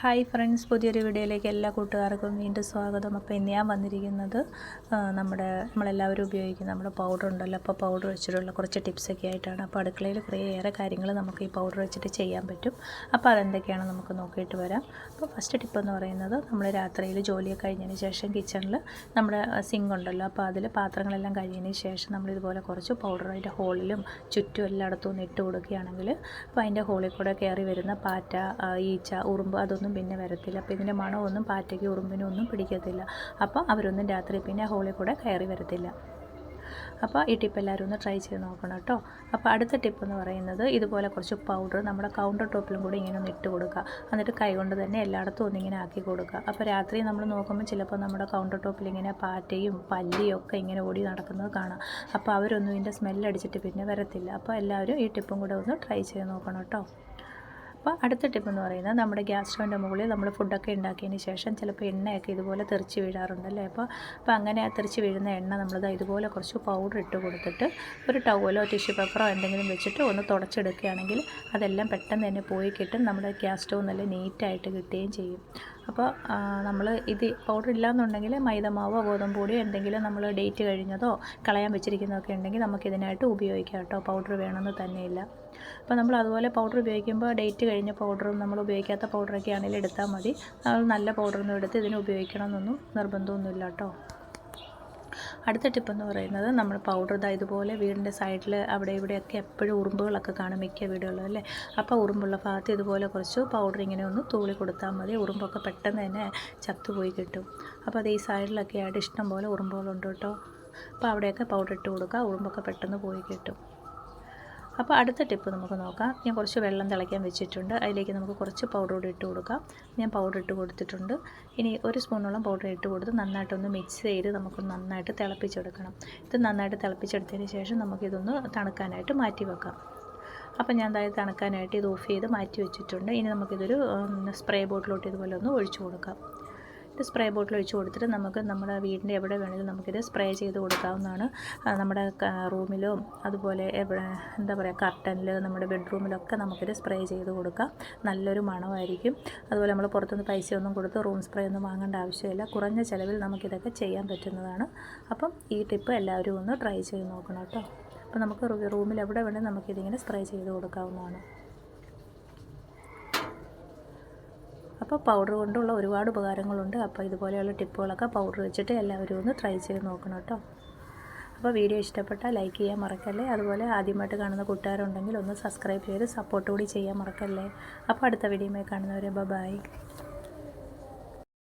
Hi friends പുതിയൊരു വീഡിയോയിലേക്ക് എല്ലാ കൂട്ടുകാർക്കും വീണ്ടും സ്വാഗതം. അപ്പോൾ ഇന്ന് ഞാൻ വന്നിരിക്കുന്നത് നമ്മുടെ നമ്മളെല്ലാവരും ഉപയോഗിക്കുന്ന നമ്മുടെ പൗഡർ ഉണ്ടല്ലോ. അപ്പോൾ പൗഡർ വെച്ചിട്ടുള്ള കുറച്ച് ടിപ്സൊക്കെ ആയിട്ടാണ്. അപ്പോൾ അടുക്കളയിൽ കുറേ ഏറെ കാര്യങ്ങൾ നമുക്ക് ഈ പൗഡർ വെച്ചിട്ട് ചെയ്യാൻ പറ്റും. അപ്പോൾ അതെന്തൊക്കെയാണ് നമുക്ക് നോക്കിയിട്ട് വരാം. അപ്പോൾ ഫസ്റ്റ് ടിപ്പ് എന്ന് പറയുന്നത് നമ്മൾ രാത്രിയിൽ ജോലിയൊക്കെ കഴിഞ്ഞതിന് ശേഷം കിച്ചണിൽ നമ്മുടെ സിങ്ക് ഉണ്ടല്ലോ. അപ്പോൾ അതിൽ പാത്രങ്ങളെല്ലാം കഴിഞ്ഞതിന് ശേഷം നമ്മൾ ഇതുപോലെ കുറച്ച് പൗഡർ അതിന്റെ ഹോളിലും ചുറ്റും എല്ലായിടത്തും ഇട്ട് കൊടുക്കുകയാണെങ്കിൽ അപ്പോൾ അതിന്റെ ഹോളിൽ കൂടെ കയറി വരുന്ന പാറ്റ ഈച്ച ഉറുമ്പ് അതൊന്നും പിന്നെ വരത്തില്ല. അപ്പോൾ ഇതിന്റെ മണമൊന്നും പാറ്റയ്ക്ക് ഉറുമ്പിനും ഒന്നും പിടിക്കത്തില്ല. അപ്പോൾ അവരൊന്നും രാത്രി പിന്നെ ഹോളിൽ കൂടെ കയറി വരത്തില്ല. അപ്പോൾ ഈ ടിപ്പ് എല്ലാവരും ഒന്ന് ട്രൈ ചെയ്ത് നോക്കണം കേട്ടോ. അപ്പോൾ അടുത്ത ടിപ്പ് എന്ന് പറയുന്നത് ഇതുപോലെ കുറച്ച് പൗഡർ നമ്മുടെ കൗണ്ടർ ടോപ്പിലും കൂടി ഇങ്ങനെ ഒന്ന് ഇട്ട് കൊടുക്കുക. എന്നിട്ട് കൈകൊണ്ട് തന്നെ എല്ലായിടത്തും ഒന്നിങ്ങനെ ആക്കി കൊടുക്കുക. അപ്പോൾ രാത്രി നമ്മൾ നോക്കുമ്പോൾ ചിലപ്പോൾ നമ്മുടെ കൗണ്ടർ ടോപ്പിൽ ഇങ്ങനെ പാറ്റയും പല്ലിയും ഒക്കെ ഇങ്ങനെ ഓടി നടക്കുന്നത് കാണാം. അപ്പോൾ അവരൊന്നും ഇതിന്റെ സ്മെല്ലടിച്ചിട്ട് പിന്നെ വരത്തില്ല. അപ്പോൾ എല്ലാവരും ഈ ടിപ്പും കൂടെ ഒന്ന് ട്രൈ ചെയ്ത് നോക്കണം കേട്ടോ. അപ്പോൾ അടുത്ത ടിപ്പ് എന്ന് പറയുന്നത് നമ്മുടെ ഗ്യാസ് സ്റ്റൗവിന്റെ മുകളിൽ നമ്മൾ ഫുഡൊക്കെ ഉണ്ടാക്കിയതിന് ശേഷം ചിലപ്പോൾ എണ്ണയൊക്കെ ഇതുപോലെ തെറിച്ച് വീഴാറുണ്ടല്ലേ? അപ്പോൾ അപ്പോൾ അങ്ങനെ തെറിച്ച് വീഴുന്ന എണ്ണ നമ്മളിത് ഇതുപോലെ കുറച്ച് പൗഡർ ഇട്ട് കൊടുത്തിട്ട് ഒരു ടവലോ ടിഷ്യൂ പേപ്പറോ എന്തെങ്കിലും വെച്ചിട്ട് ഒന്ന് തുടച്ചെടുക്കുകയാണെങ്കിൽ അതെല്ലാം പെട്ടെന്ന് തന്നെ പോയി കിട്ടും. നമ്മുടെ ഗ്യാസ് സ്റ്റൗ നല്ല നീറ്റായിട്ട് കിട്ടുകയും ചെയ്യും. അപ്പോൾ നമ്മൾ ഇത് പൗഡർ ഇല്ലയെന്നുണ്ടെങ്കിൽ മൈദമാവോ ഗോതമ്പ് പൊടിയോ എന്തെങ്കിലും നമ്മൾ ഡേറ്റ് കഴിഞ്ഞതോ കളയാൻ വെച്ചിരിക്കുന്നതൊക്കെ ഉണ്ടെങ്കിൽ നമുക്കിതിനായിട്ട് ഉപയോഗിക്കാം കേട്ടോ. പൗഡർ വേണമെന്ന് തന്നെയില്ല അപ്പോൾ നമ്മൾ അതുപോലെ പൗഡർ ഉപയോഗിക്കുമ്പോൾ ഡേറ്റ് കഴിഞ്ഞ പൗഡറും നമ്മൾ ഉപയോഗിക്കാത്ത പൗഡറൊക്കെ ആണെങ്കിലും എടുത്താൽ മതി. നമ്മൾ നല്ല പൗഡറൊന്നും എടുത്ത് ഇതിന് ഉപയോഗിക്കണമെന്നൊന്നും നിർബന്ധമൊന്നുമില്ല കേട്ടോ. അടുത്ത ടിപ്പ് എന്ന് പറയുന്നത് നമ്മൾ പൗഡർ ഇതാ ഇതുപോലെ വീടിന്റെ സൈഡിൽ അവിടെ ഇവിടെയൊക്കെ എപ്പോഴും ഉറുമ്പുകളൊക്കെ കാണും മിക്ക വീടുകളിലും അല്ലേ? അപ്പോൾ ഉറുമ്പുള്ള ഭാഗത്ത് ഇതുപോലെ കുറച്ച് പൗഡർ ഇങ്ങനെ ഒന്ന് തൂളി കൊടുത്താൽ മതി. ഉറുമ്പൊക്കെ പെട്ടെന്ന് തന്നെ ചത്തുപോയി കിട്ടും. അപ്പോൾ അത് ഈ സൈഡിലൊക്കെ ആയിട്ട് ഇഷ്ടം പോലെ ഉറുമ്പുകളുണ്ട് കേട്ടോ. അപ്പോൾ അവിടെയൊക്കെ പൗഡർ ഇട്ട് കൊടുക്കുക. ഉറുമ്പൊക്കെ പെട്ടെന്ന് പോയി കിട്ടും. അപ്പോൾ അടുത്ത ടിപ്പ് നമുക്ക് നോക്കാം. ഞാൻ കുറച്ച് വെള്ളം തിളയ്ക്കാൻ വെച്ചിട്ടുണ്ട്. അതിലേക്ക് നമുക്ക് കുറച്ച് പൗഡർ കൂടി ഇട്ട് കൊടുക്കാം. ഞാൻ പൗഡർ ഇട്ട് കൊടുത്തിട്ടുണ്ട്. ഇനി ഒരു സ്പൂണോളം പൗഡർ ഇട്ട് കൊടുത്ത് നന്നായിട്ടൊന്ന് മിക്സ് ചെയ്ത് നമുക്ക് നന്നായിട്ട് തിളപ്പിച്ചെടുക്കണം. ഇത് നന്നായിട്ട് തിളപ്പിച്ചെടുത്തതിന് ശേഷം നമുക്കിതൊന്ന് തണുക്കാനായിട്ട് മാറ്റി വെക്കാം. അപ്പോൾ ഞാൻ അതായത് തണുക്കാനായിട്ട് ഇത് ഓഫ് ചെയ്ത് മാറ്റി വെച്ചിട്ടുണ്ട്. ഇനി നമുക്കിതൊരു സ്പ്രേ ബോട്ടിലോട്ട് ഇതുപോലെ ഒന്ന് ഒഴിച്ചു കൊടുക്കാം. ഇത് സ്പ്രേ ബോട്ടിൽ ഒഴിച്ച് കൊടുത്തിട്ട് നമുക്ക് നമ്മുടെ വീടിന്റെ എവിടെ വേണമെങ്കിലും നമുക്കിത് സ്പ്രേ ചെയ്ത് കൊടുക്കാവുന്നതാണ്. നമ്മുടെ റൂമിലോ അതുപോലെ എവിടെ എന്താ പറയുക കർട്ടനിൽ നമ്മുടെ ബെഡ്റൂമിലൊക്കെ നമുക്കിത് സ്പ്രേ ചെയ്ത് കൊടുക്കാം. നല്ലൊരു മണമായിരിക്കും. അതുപോലെ നമ്മൾ പുറത്തുനിന്ന് ഒന്നും കൊടുത്ത് റൂം സ്പ്രേ ഒന്നും വാങ്ങേണ്ട ആവശ്യമില്ല. കുറഞ്ഞ ചിലവിൽ നമുക്കിതൊക്കെ ചെയ്യാൻ പറ്റുന്നതാണ്. അപ്പം ഈ ടിപ്പ് എല്ലാവരും ഒന്ന് ട്രൈ ചെയ്ത് നോക്കണം കേട്ടോ. അപ്പോൾ നമുക്ക് റൂമിൽ എവിടെ വേണമെങ്കിലും നമുക്കിതിങ്ങനെ സ്പ്രേ ചെയ്ത് കൊടുക്കാവുന്നതാണ്. അപ്പോൾ പൗഡർ കൊണ്ടുള്ള ഒരുപാട് ഉപകാരങ്ങളുണ്ട്. അപ്പോൾ ഇതുപോലെയുള്ള ടിപ്പുകളൊക്കെ പൗഡർ വെച്ചിട്ട് എല്ലാവരും ഒന്ന് ട്രൈ ചെയ്ത് നോക്കണം കേട്ടോ. അപ്പോൾ വീഡിയോ ഇഷ്ടപ്പെട്ടാൽ ലൈക്ക് ചെയ്യാൻ മറക്കല്ലേ? അതുപോലെ ആദ്യമായിട്ട് കാണുന്ന കൂട്ടുകാരുണ്ടെങ്കിൽ ഒന്ന് സബ്സ്ക്രൈബ് ചെയ്ത് സപ്പോർട്ട് കൂടി ചെയ്യാൻ മറക്കല്ലേ? അപ്പോൾ അടുത്ത വീഡിയോയിൽ കാണുന്നവരെ ബൈ